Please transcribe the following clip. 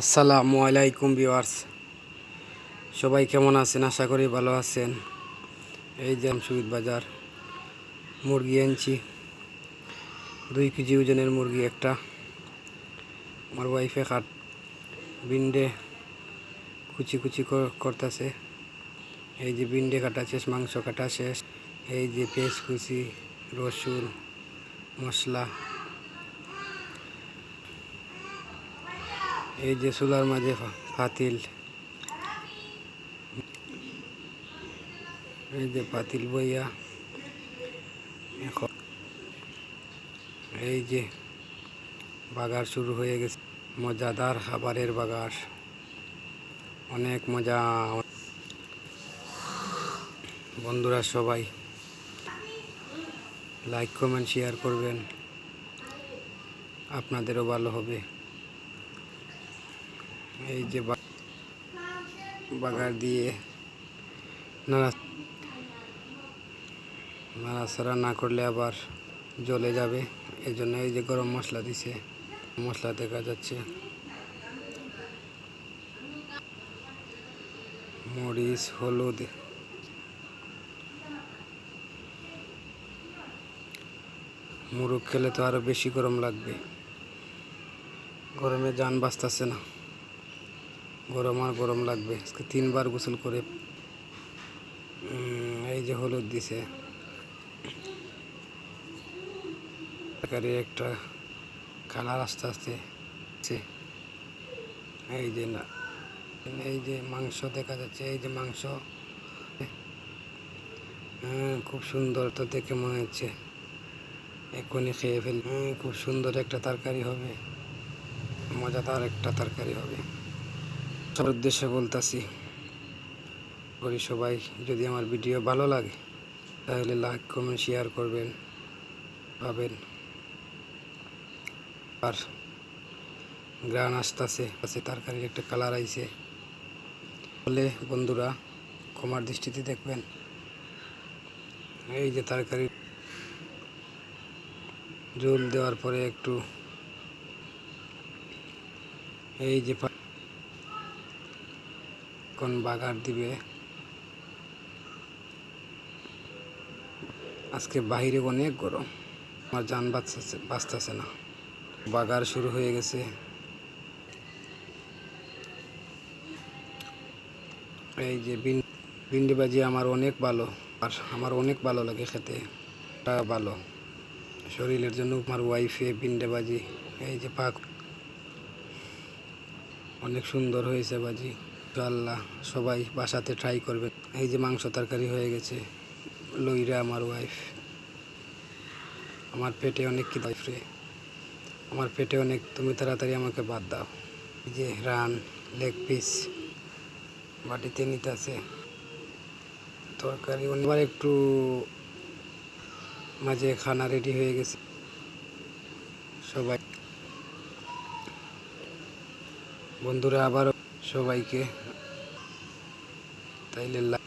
আসসালামু আলাইকুম ভিউয়ার্স। সবাই কেমন আছেন? আশা করি ভালো আছেন। এই যে সুবিদ বাজার। মুরগি আনছি দুই কেজি ওজনের মুরগি একটা। আমার ওয়াইফে কাট বিন্ডে কুচি কুচি করতেছে। এই যে বিন্ডে কাটা শেষ, মাংস কাটা শেষ। এই যে পেঁয়াজ কুচি, রসুন, মশলা। এই যে চুলার মাঝে ফা- পাতিল এই যে পাতিল বইয়া। এখন এই যে বাগার শুরু হয়ে গেছে। মজাদার খাবারের বাগার। অনেক মজা। বন্ধুরা সবাই, লাইক, কমেন্ট, শেয়ার করবেন। আপনাদেরও ভালো হবে। এই যে বাগার দিয়ে নাড়া নাড়াচাড়া না করলে আবার জ্বলে যাবে। এই জন্য এই যে গরম মশলা দিছে, মশলা দেখা যাচ্ছে। মরিচ, হলুদ। মুরগ খেলে তো আরও বেশি গরম লাগবে। গরমে যান বাঁচতেছে না। গরম আর গরম লাগবে। আজকে তিনবার গোসল করে এই যে হলুদ দিছে। একটা কালার আস্তে আস্তে এই যে না এই যে মাংস দেখা যাচ্ছে এই যে মাংস। হ্যাঁ খুব সুন্দর তো দেখে মনে হচ্ছে। এক্ষুনি খেয়ে ফেল হ্যাঁ, খুব সুন্দর একটা তরকারি হবে। মজাদার একটা তরকারি হবে। সবার উদ্দেশ্যে বলতাছি করি সবাই যদি আমার ভিডিও ভালো লাগে, তাহলে লাইক কমেন্ট শেয়ার করবেন, পাবেন। আর গ্রান আসতেছে আছে তরকারির একটা কালার আইছে। বলে, বন্ধুরা, ক্ষমার দৃষ্টিতে দেখবেন, এই যে তরকারি জল দেওয়ার পরে একটু, এই যে কোন বাগার দিবে। আজকে বাইরে অনেক গরম। আমার যান বাঁচতেছে বাঁচতেছে না। বাগার শুরু হয়ে গেছে। এই যে ভিন্ডি ভাজি আমার অনেক ভালো। আর আমার অনেক ভালো লাগে খেতে। ভালো। শরীরের জন্য আমার ওয়াইফে ভিন্ডে ভাজি। এই যে পাক অনেক সুন্দর হয়েছে বাজি আল্লাহ সবাই বাসাতে ট্রাই করবে। এই যে মাংস তরকারি হয়ে গেছে, লইরা আমার ওয়াইফ আমার পেটে অনেক কি রে। আমার পেটে অনেক, তুমি তাড়াতাড়ি আমাকে বাদ দাও। এই যে রান লেগ পিস বাটিতে নিতে আছে তরকারি এবার একটু মাঝে খানা রেডি হয়ে গেছে। সবাই বন্ধুরা আবারও সবাইকে তাইলে লা-